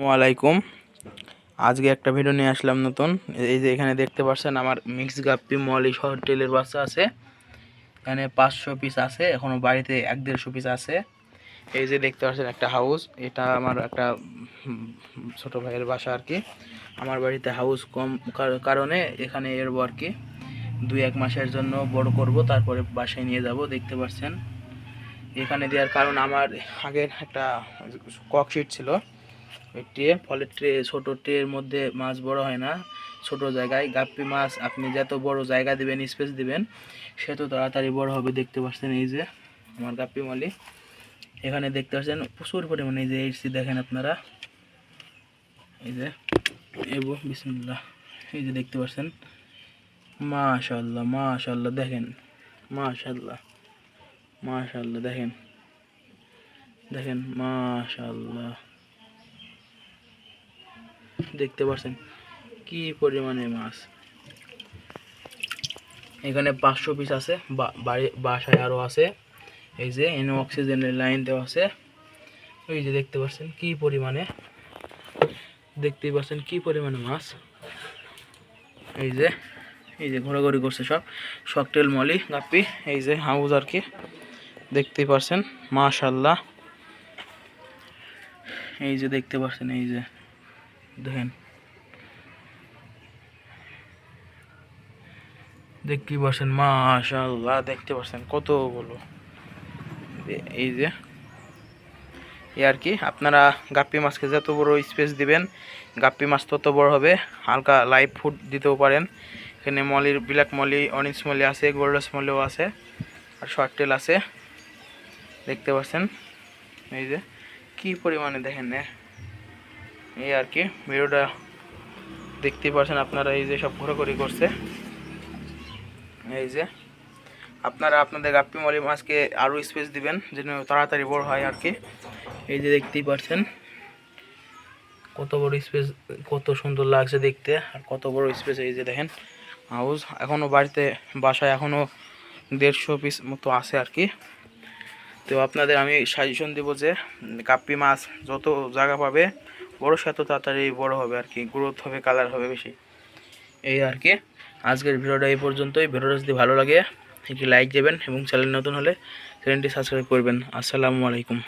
আসসালামাইকুম আজকে একটা ভিডিও নিয়ে আসলাম নতুন। এই যে এখানে দেখতে পাচ্ছেন আমার মিক্স গাপ্পি মলি সহ টেলের বাচ্চা আছে। এখানে পাঁচশো পিস আছে, এখনও বাড়িতে এক দেড়শো পিস আছে। এই যে দেখতে পাচ্ছেন একটা হাউস এটা আমার একটা ছোট ভাইয়ের বাসা আর কি। আমার বাড়িতে হাউস কম কার- কারণে এখানে এরবো আর কি। দুই এক মাসের জন্য বড় করব, তারপরে বাসায় নিয়ে যাব, দেখতে পাচ্ছেন এখানে দেওয়ার কারণ আমার আগের একটা ককশিট ছিল। ওই ট্রে ট্রে, ছোটো ট্রের মধ্যে মাছ বড় হয় না। ছোট জায়গায় গাপ্পি মাছ, আপনি যত বড় জায়গা দিবেন স্পেস দিবেন, সে তো তাড়াতাড়ি বড় হবে, দেখতে পাচ্ছেন এই যে আমার গাপ্পি মালি। এখানে দেখতে পাচ্ছেন প্রচুর পরিমাণে এই যে এইচসি দেখেন আপনারা। এই যে এবো বিসমুল্লাহ। এই যে দেখতে পাচ্ছেন মাশাল্লাহ মাশাল্লাহ দেখেন মাশাল্লাহ মাশাল্লাহ দেখেন দেখেন মাশাল্লাহ দেখতে পাচ্ছেন কি পরিমাণে মাছ। এখানে পাঁচশো পিস আছে বাসায় আরও আছে। এই যে এনে অক্সিজেনের লাইন দেওয়া আছে। ওই যে দেখতে পাচ্ছেন কি পরিমাণে, দেখতেই পাচ্ছেন কি পরিমাণে মাছ। এই যে এই যে ঘোরাঘুরি করছে সব। শকটেল মলি, গাপ্পি, এই যে হাউস আর কি। দেখতেই পাচ্ছেন মাশাল্লাহ এই যে দেখতে পাচ্ছেন এই যে দেখেন। দেখতে পাচ্ছেন মাশাল্লাহ দেখতে পাচ্ছেন কতগুলো। এ- এই যে, এই আর কি, আপনারা গাপ্পি মাছকে যত বড় স্পেস দিবেন, গাপ্পি মাছ তত বড় হবে, হালকা লাইভ ফুড দিতেও পারেন। এখানে মলির ব্ল্যাক মলি অরেঞ্জ মলি আছে গোল্ডাস মলিও আছে, আর শর্ট টেল আছে। দেখতে পাচ্ছেন, এই যে, কি পরিমাণে দেখেন এ। এই আর কি, ভিডিওটা দেখতেই পাচ্ছেন আপনারা এই যে সব ঘোরাঘুরি করছে। এই যে, আপনারা আপনাদের গাপ্পি মলি মাছকে আরও স্পেস দিবেন, যেন তাড়াতাড়ি বড় হয় আর কি। এই যে দেখতেই পাচ্ছেন কত বড় স্পেস কত সুন্দর লাগছে দেখতে, আর কত বড় স্পেস এই যে দেখেন। হাউস, এখনও বাড়িতে, বাসায় এখনও দেড়শো পিস মতো আছে আর কি। তো আপনাদের আমি সাজেশন দেবো যে কাপ্পি মাছ যত জায়গা পাবে বড় সে এত তাড়াতাড়ি বড় হবে আর কি গ্রোথ হবে কালার হবে বেশি। এই আর কি, আজকের ভিডিওটা এই পর্যন্তই। ভিডিওটা যদি ভালো লাগে, একটি লাইক দেবেন এবং চ্যানেল নতুন হলে চ্যানেলটি সাবস্ক্রাইব করবেন। আসসালামু আলাইকুম।